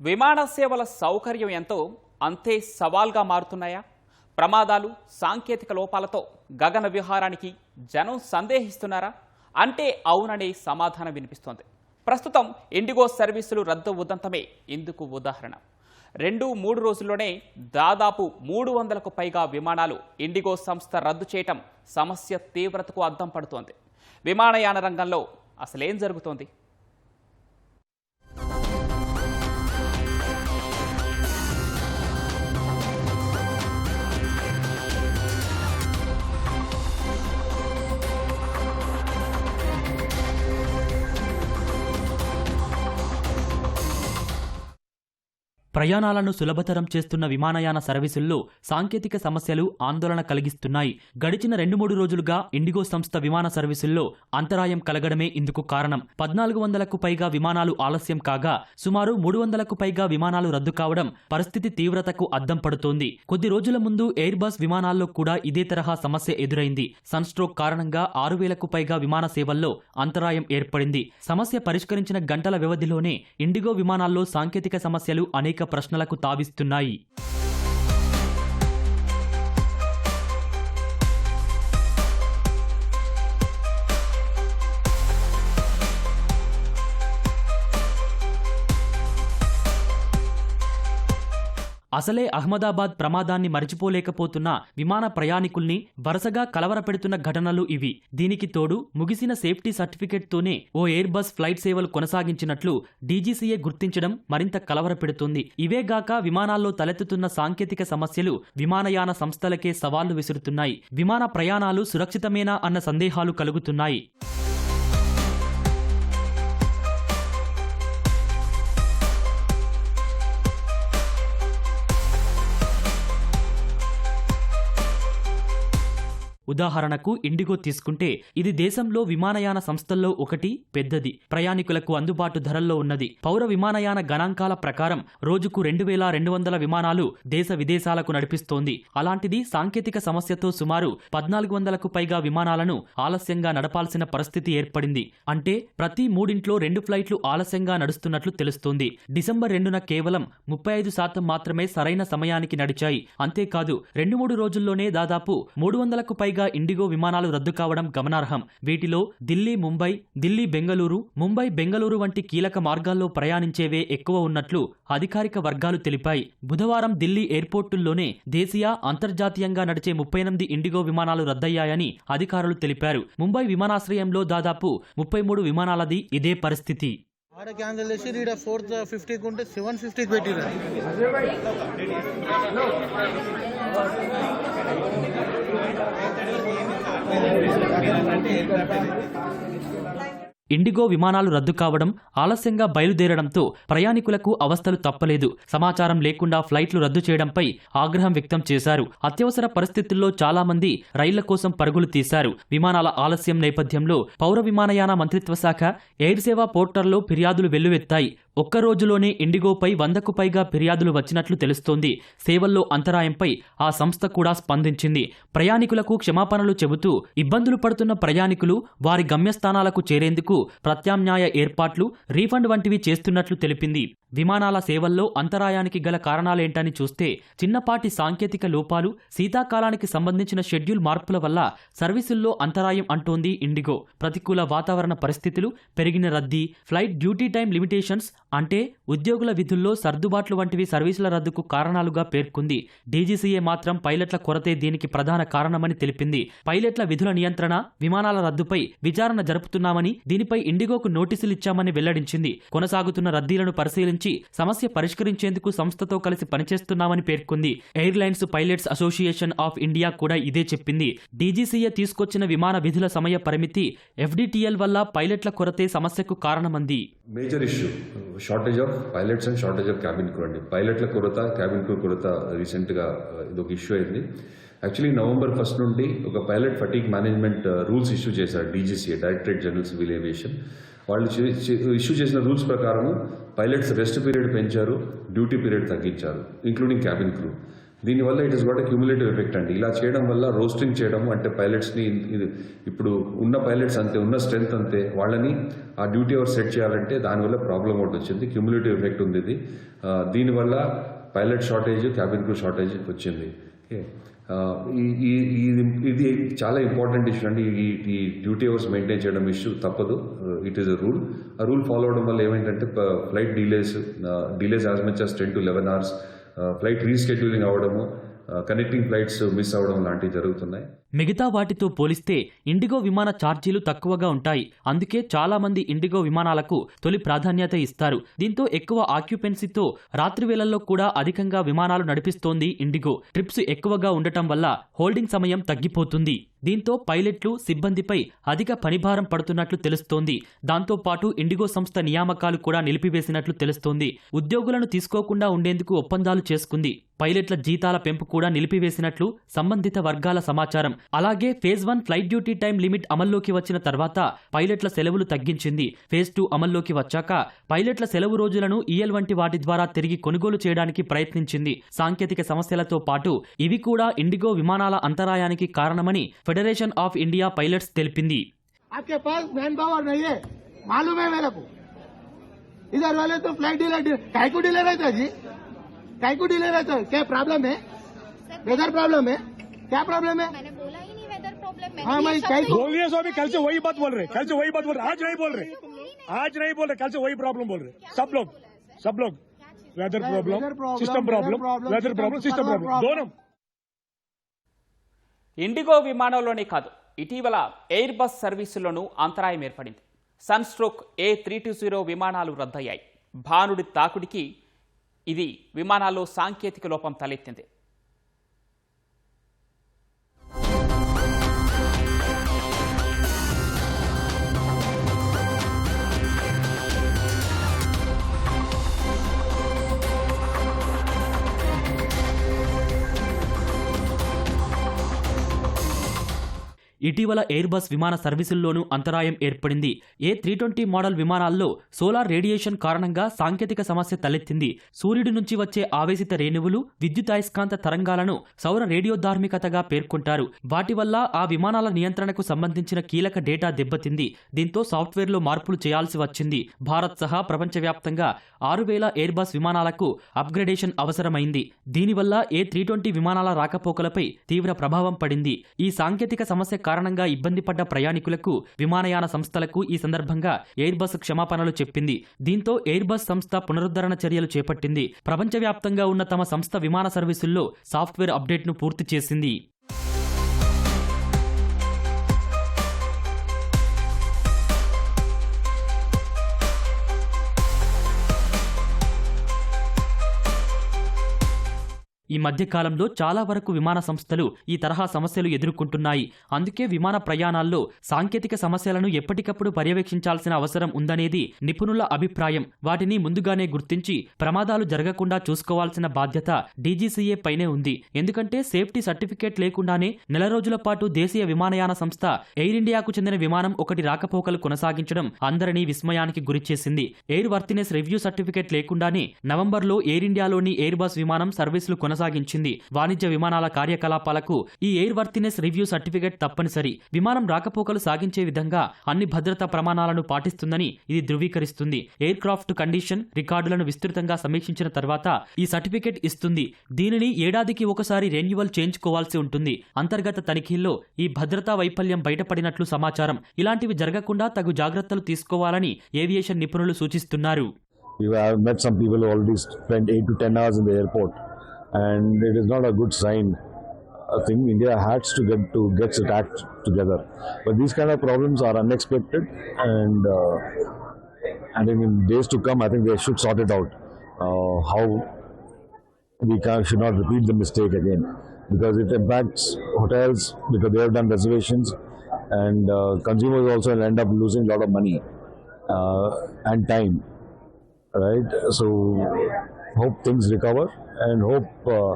విమాన సేవల సౌకర్యం ఎంతో అంతే సవాల్గా మారుతున్నాయా? ప్రమాదాలు సాంకేతిక లోపాలతో గగన విహారానికి జనం సందేహిస్తున్నారా? అంటే అవుననే సమాధానం వినిపిస్తోంది. ప్రస్తుతం ఇండిగో సర్వీసులు రద్దు ఉదంతమే ఇందుకు ఉదాహరణ. రెండు మూడు రోజుల్లోనే దాదాపు మూడు వందలకు పైగా విమానాలు ఇండిగో సంస్థ రద్దు చేయటం సమస్య తీవ్రతకు అద్దం పడుతోంది. విమానయాన రంగంలో అసలేం జరుగుతోంది? ప్రయాణాలను సులభతరం చేస్తున్న విమానయాన సర్వీసుల్లో సాంకేతిక సమస్యలు ఆందోళన కలిగిస్తున్నాయి. గడిచిన రెండు మూడు రోజులుగా ఇండిగో సంస్థ విమాన సర్వీసుల్లో అంతరాయం కలగడమే ఇందుకు కారణం. పద్నాలుగు వందలకు పైగా విమానాలు ఆలస్యం కాగా సుమారు మూడు వందలకు పైగా విమానాలు రద్దు కావడం పరిస్థితి తీవ్రతకు అద్దం పడుతోంది. కొద్ది రోజుల ముందు ఎయిర్ బస్ విమానాల్లో కూడా ఇదే తరహా సమస్య ఎదురైంది. సన్ స్ట్రోక్ కారణంగా ఆరు వేలకు పైగా విమాన సేవల్లో అంతరాయం ఏర్పడింది. సమస్య పరిష్కరించిన గంటల వ్యవధిలోనే ఇండిగో విమానాల్లో సాంకేతిక సమస్యలు అనేక ప్రశ్నలకు తావిస్తున్నాయి. అసలే అహ్మదాబాద్ ప్రమాదాన్ని మరిచిపోలేకపోతున్న విమాన ప్రయాణికుల్ని వరుసగా కలవరపెడుతున్న ఘటనలు ఇవి. దీనికి తోడు ముగిసిన సేఫ్టీ సర్టిఫికెట్తోనే ఓ ఎయిర్ బస్ ఫ్లైట్ సేవలు కొనసాగించినట్లు డీజీసీఏ గుర్తించడం మరింత కలవరపెడుతుంది. ఇవేగాక విమానాల్లో తలెత్తుతున్న సాంకేతిక సమస్యలు విమానయాన సంస్థలకే సవాళ్ళు విసురుతున్నాయి. విమాన ప్రయాణాలు సురక్షితమేనా అన్న సందేహాలు కలుగుతున్నాయి. ఉదాహరణకు ఇండిగో తీసుకుంటే ఇది దేశంలో విమానయాన సంస్థల్లో ఒకటి పెద్దది. ప్రయాణికులకు అందుబాటు ధరల్లో ఉన్నది. పౌర విమానయాన గణాంకాల ప్రకారం రోజుకు రెండు వేల రెండు వందల విమానాలు దేశ విదేశాలకు నడిపిస్తోంది. అలాంటిది సాంకేతిక సమస్యతో సుమారు పద్నాలుగు వందలకు పైగా విమానాలను ఆలస్యంగా నడపాల్సిన పరిస్థితి ఏర్పడింది. అంటే ప్రతి మూడింట్లో రెండు ఫ్లైట్లు ఆలస్యంగా నడుస్తున్నట్లు తెలుస్తోంది. డిసెంబర్ రెండున కేవలం ముప్పై ఐదు శాతం మాత్రమే సరైన సమయానికి నడిచాయి. అంతేకాదు రెండు మూడు రోజుల్లోనే దాదాపు మూడు వందలకు పైగా ఇండిగో విమానాలు రద్దు కావడం గమనార్హం. వీటిలో ఢిల్లీ ముంబై ఢిల్లీ బెంగళూరు ముంబై బెంగళూరు వంటి కీలక మార్గాల్లో ప్రయాణించేవే ఎక్కువ ఉన్నట్లు అధికారిక వర్గాలు తెలిపాయి. బుధవారం ఢిల్లీ ఎయిర్పోర్టుల్లోనే దేశీయ అంతర్జాతీయంగా నడిచే ముప్పై ఎనిమిది ఇండిగో విమానాలు రద్దయ్యాయని అధికారులు తెలిపారు. ముంబై విమానాశ్రయంలో దాదాపు ముప్పై మూడు విమానాలది ఇదే పరిస్థితి. ఆడ క్యాన్సిల్ చేసి ఈడ ఫోర్త్ ఫిఫ్టీకి ఉంటే సెవెన్ ఫిఫ్టీకి పెట్టిరు ఇండిగో విమానాలు రద్దు కావడం ఆలస్యంగా బయలుదేరడంతో ప్రయాణికులకు అవస్థలు తప్పలేదు. సమాచారం లేకుండా ఫ్లైట్లు రద్దు చేయడంపై ఆగ్రహం వ్యక్తం చేశారు. అత్యవసర పరిస్థితుల్లో చాలా మంది రైళ్ళ కోసం పరుగులు తీశారు. విమానాల ఆలస్యం నేపథ్యంలో పౌర విమానయాన మంత్రిత్వ శాఖ ఎయిర్ సేవా పోర్టల్లో ఫిర్యాదులు వెల్లువెత్తాయి. ఒక్క రోజులోనే ఇండిగోపై వందకు పైగా ఫిర్యాదులు వచ్చినట్లు తెలుస్తోంది. సేవల్లో అంతరాయంపై ఆ సంస్థ కూడా స్పందించింది. ప్రయాణికులకు క్షమాపణలు చెబుతూ ఇబ్బందులు పడుతున్న ప్రయాణికులు వారి గమ్యస్థానాలకు చేరేందుకు ప్రత్యామ్నాయ ఏర్పాట్లు రీఫండ్ వంటివి చేస్తున్నట్లు తెలిపింది. విమానాల సేవల్లో అంతరాయానికి గల కారణాలేంటని చూస్తే చిన్నపాటి సాంకేతిక లోపాలు శీతాకాలానికి సంబంధించిన షెడ్యూల్ మార్పుల వల్ల సర్వీసుల్లో అంతరాయం అంటోంది ఇండిగో. ప్రతికూల వాతావరణ పరిస్థితులు పెరిగిన రద్దీ ఫ్లైట్ డ్యూటీ టైం లిమిటేషన్స్ అంటే ఉద్యోగుల విధుల్లో సర్దుబాట్లు వంటివి సర్వీసుల రద్దుకు కారణాలుగా పేర్కొంది. డీజీసీఏ మాత్రం పైలట్ల కొరతే దీనికి ప్రధాన కారణమని తెలిపింది. పైలట్ల విధుల నియంత్రణ విమానాల రద్దుపై విచారణ జరుపుతున్నామని దీనిపై ఇండిగోకు నోటీసులు ఇచ్చామని వెల్లడించింది. కొనసాగుతున్న రద్దీలను పరిశీలించి సమస్య పరిష్కరించేందుకు సంస్థతో కలిసి పనిచేస్తున్నామని పేర్కొంది. Airlines pilots association of India కూడా ఇదే చెప్పింది. డీజీసీఏ తీసుకొచ్చిన విమాన విధుల సమయ పరిమితి ఎఫ్డిటిఎల్ వల్ల పైలట్ల కొరతే సమస్యకు కారణమంది. Major issue shortage of pilots and shortage of cabin crew అండి. పైలట్ల కొరత క్యాబిన్ క్రూ కొరత రీసెంట్గా ఇది ఒక ఇష్యూ అయింది. యాక్చువల్లీ నవంబర్ ఫస్ట్ నుండి ఒక pilot fatigue management rules issue చేశారు DGCA directorate general civil aviation వాళ్ళు ఇష్యూ చేసిన రూల్స్ ప్రకారం పైలట్స్ రెస్ట్ పీరియడ్ పెంచారు డ్యూటీ పీరియడ్ తగ్గించారు ఇంక్లూడింగ్ క్యాబిన్ క్రూ దీనివల్ల it is got cumulative effect అండి. ఇలా చేయడం వల్ల రోస్టింగ్ చేయడం అంటే పైలట్స్ని ఇది ఇప్పుడు ఉన్న పైలట్స్ అంతే ఉన్న స్ట్రెంత్ అంతే వాళ్ళని ఆ డ్యూటీ అవర్ సెట్ చేయాలంటే దానివల్ల ప్రాబ్లం ఒకటి వచ్చింది క్యూములేటివ్ ఎఫెక్ట్ ఉంది ఇది. దీనివల్ల pilot shortage cabin crew shortage వచ్చింది. ఓకే ఈ ఇది ఇది చాలా ఇంపార్టెంట్ ఇష్యూ అండి. ఈ ఈ డ్యూటీ అవర్స్ మెయింటైన్ చేయడం ఇష్యూ తప్పదు. ఇట్ ఈస్ అ రూల్ ఆ రూల్ ఫాలో అవడం వల్ల ఏమేంటంటే flight delays delays as much as ten to eleven hours flight rescheduling అవ్వడము కనెక్టింగ్ ఫ్లైట్స్ మిస్ అవ్వడం లాంటివి జరుగుతున్నాయి. మిగతా వాటితో పోలిస్తే ఇండిగో విమాన ఛార్జీలు తక్కువగా ఉంటాయి. అందుకే చాలా మంది ఇండిగో విమానాలకు తొలి ప్రాధాన్యత ఇస్తారు. దీంతో ఎక్కువ ఆక్యుపెన్సీతో రాత్రి వేళల్లో కూడా అధికంగా విమానాలు నడిపిస్తోంది ఇండిగో. ట్రిప్స్ ఎక్కువగా ఉండటం వల్ల హోల్డింగ్ సమయం తగ్గిపోతుంది. దీంతో పైలట్లు సిబ్బందిపై అధిక పనిభారం పడుతున్నట్లు తెలుస్తోంది. దాంతో పాటు ఇండిగో సంస్థ నియామకాలు కూడా నిలిపివేసినట్లు తెలుస్తోంది. ఉద్యోగులను తీసుకోకుండా ఉండేందుకు ఒప్పందాలు చేసుకుంది. పైలట్ల జీతాల పెంపు కూడా నిలిపివేసినట్లు సంబంధిత వర్గాల సమాచారం. అలాగే phase one flight duty time limit అమల్లోకి వచ్చిన తర్వాత పైలట్ల సెలవులు తగ్గించింది ఫేజ్ టూ అమల్లోకి వచ్చాక పైలట్ల సెలవు రోజులను ఈఎల్ వంటి వాటి ద్వారా తిరిగి కొనుగోలు చేయడానికి ప్రయత్నించింది సాంకేతిక సమస్యలతో పాటు ఇవి కూడా ఇండిగో విమానాల అంతరాయానికి కారణమని ఫెడరేషన్ ఆఫ్ ఇండియా పైలట్స్ తెలిపింది आपके पास मैन पावर नहीं है मालूम है मेरे को इधर वाले तो फ्लाइट डिले काय को डिले रहता है जी काय को डिले रहता है क्या प्रॉब्लम है वेदर प्रॉब्लम है क्या प्रॉब्लम है मैंने बोला ही नहीं वेदर प्रॉब्लम हाँ, मैंने मैं ये कई शब्द को- ही- बोलिए स्वामी कल से वही बात बोल रहे कल से वही बात बोल रहे आज नहीं बोल रहे आज नहीं बोल रहे कल से वही प्रॉब्लम बोल रहे सब लोग सब लोग weather weather problem problem, system weather problem problem, weather problem system system problem problem. दोनों ఇండిగో విమానంలోనే కాదు ఇటీవల ఎయిర్ బస్ సర్వీసుల్లోనూ అంతరాయం ఏర్పడింది sunstroke A three two zero విమానాలు రద్దయ్యాయి భానుడి తాకుడికి ఇది విమానాల్లో సాంకేతిక లోపం తలెత్తింది ఇటీవల ఎయిర్ బస్ విమాన సర్వీసుల్లోనూ అంతరాయం ఏర్పడింది. ఏ త్రీ ట్వంటీ మోడల్ విమానాల్లో సోలార్ రేడియేషన్ కారణంగా సాంకేతిక సమస్య తలెత్తింది. సూర్యుడి నుంచి వచ్చే ఆవేశిత రేణువులు విద్యుదయస్కాంత తరంగాలను సౌర రేడియోధార్మికతగా పేర్కొంటారు. వాటి వల్ల ఆ విమానాల నియంత్రణకు సంబంధించిన కీలక డేటా దెబ్బతింది. దీంతో సాఫ్ట్వేర్లో మార్పులు చేయాల్సి వచ్చింది. భారత్ సహా ప్రపంచవ్యాప్తంగా ఆరు వేల ఎయిర్ బస్ విమానాలకు అప్గ్రేడేషన్ అవసరమైంది. దీనివల్ల ఏ త్రీ ట్వంటీ విమానాల రాకపోకలపై తీవ్ర ప్రభావం పడింది. ఈ సాంకేతిక సమస్య కారణంగా ఇబ్బంది పడ్డ ప్రయాణికులకు విమానయాన సంస్థలకు ఈ సందర్భంగా ఎయిర్ బస్ క్షమాపణలు చెప్పింది. దీంతో ఎయిర్ బస్ సంస్థ పునరుద్ధరణ చర్యలు చేపట్టింది. ప్రపంచవ్యాప్తంగా ఉన్న తమ సంస్థ విమాన సర్వీసుల్లో సాఫ్ట్వేర్ అప్డేట్ను పూర్తి చేసింది. ఈ మధ్య కాలంలో చాలా వరకు విమాన సంస్థలు ఈ తరహా సమస్యలు ఎదుర్కొంటున్నాయి. అందుకే విమాన ప్రయాణాల్లో సాంకేతిక సమస్యలను ఎప్పటికప్పుడు పర్యవేక్షించాల్సిన అవసరం ఉందనేది నిపుణుల అభిప్రాయం. వాటిని ముందుగానే గుర్తించి ప్రమాదాలు జరగకుండా చూసుకోవాల్సిన బాధ్యత డీజీసీఏ పైనే ఉంది. ఎందుకంటే సేఫ్టీ సర్టిఫికేట్ లేకుండానే నెల రోజుల పాటు దేశీయ విమానయాన సంస్థ ఎయిర్ ఇండియాకు చెందిన విమానం ఒకటి రాకపోకలు కొనసాగించడం అందరినీ విస్మయానికి గురిచేసింది. ఎయిర్ వర్తినెస్ రివ్యూ సర్టిఫికేట్ లేకుండానే నవంబర్లో ఎయిర్ ఇండియాలోని ఎయిర్ బస్ విమానం సర్వీసులు కొనసాగించింది. వాణిజ్య విమానాల కార్యకలాపాలకు ఈ ఎయిర్ వర్తినెస్ రివ్యూ సర్టిఫికేట్ తప్పనిసరి. విమానం రాకపోకలు సాగించే విధంగా అన్ని భద్రతా ప్రమాణాలను పాటిస్తుందని ఇది ధృవీకరిస్తుంది. ఎయిర్ క్రాఫ్ట్ కండిషన్ రికార్డులను విస్తృతంగా సమీక్షించిన తర్వాత ఈ సర్టిఫికేట్ ఇస్తుంది. దీనిని ఏడాదికి ఒకసారి రెన్యువల్ చేయించుకోవాల్సి ఉంటుంది. అంతర్గత తనిఖీల్లో ఈ భద్రతా వైఫల్యం బయటపడినట్లు సమాచారం. ఇలాంటివి జరగకుండా తగు జాగ్రత్తలు తీసుకోవాలని ఏవియేషన్ నిపుణులు సూచిస్తున్నారు. We have met some people who already spent 8 to 10 hours in the airport, and it is not a good sign. I think India has to get to get its act together, but these kind of problems are unexpected, and uh, think in days to come, I think they should sort it out. Uh, how we can, should not repeat the mistake again, because it impacts hotels because they have done reservations, and uh, consumers also end up losing a lot of money uh, and time right? So hope things recover and hope. Uh,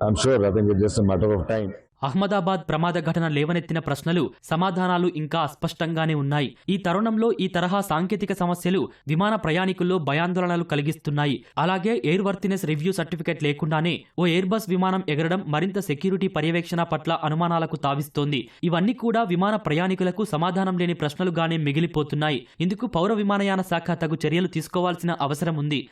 I'm sure. I think it's just a matter of time. Ahmedabad ప్రమాద ఘటన లేవనెత్తిన ప్రశ్నలు సమాధానాలు ఇంకా అస్పష్టంగానే ఉన్నాయి ఈ తరుణంలో ఈ తరహా సాంకేతిక సమస్యలు విమాన ప్రయాణికుల్లో భయాందోళనలు కలిగిస్తున్నాయి అలాగే ఎయిర్ వర్తినెస్ రివ్యూ సర్టిఫికెట్ లేకుండానే ఓ ఎయిర్ బస్ విమానం ఎగరడం మరింత సెక్యూరిటీ పర్యవేక్షణ పట్ల అనుమానాలకు తావిస్తోంది ఇవన్నీ కూడా విమాన ప్రయాణికులకు సమాధానం లేని ప్రశ్నలుగానే మిగిలిపోతున్నాయి ఇందుకు పౌర విమానయాన శాఖ తగు చర్యలు తీసుకోవాల్సిన అవసరం ఉంది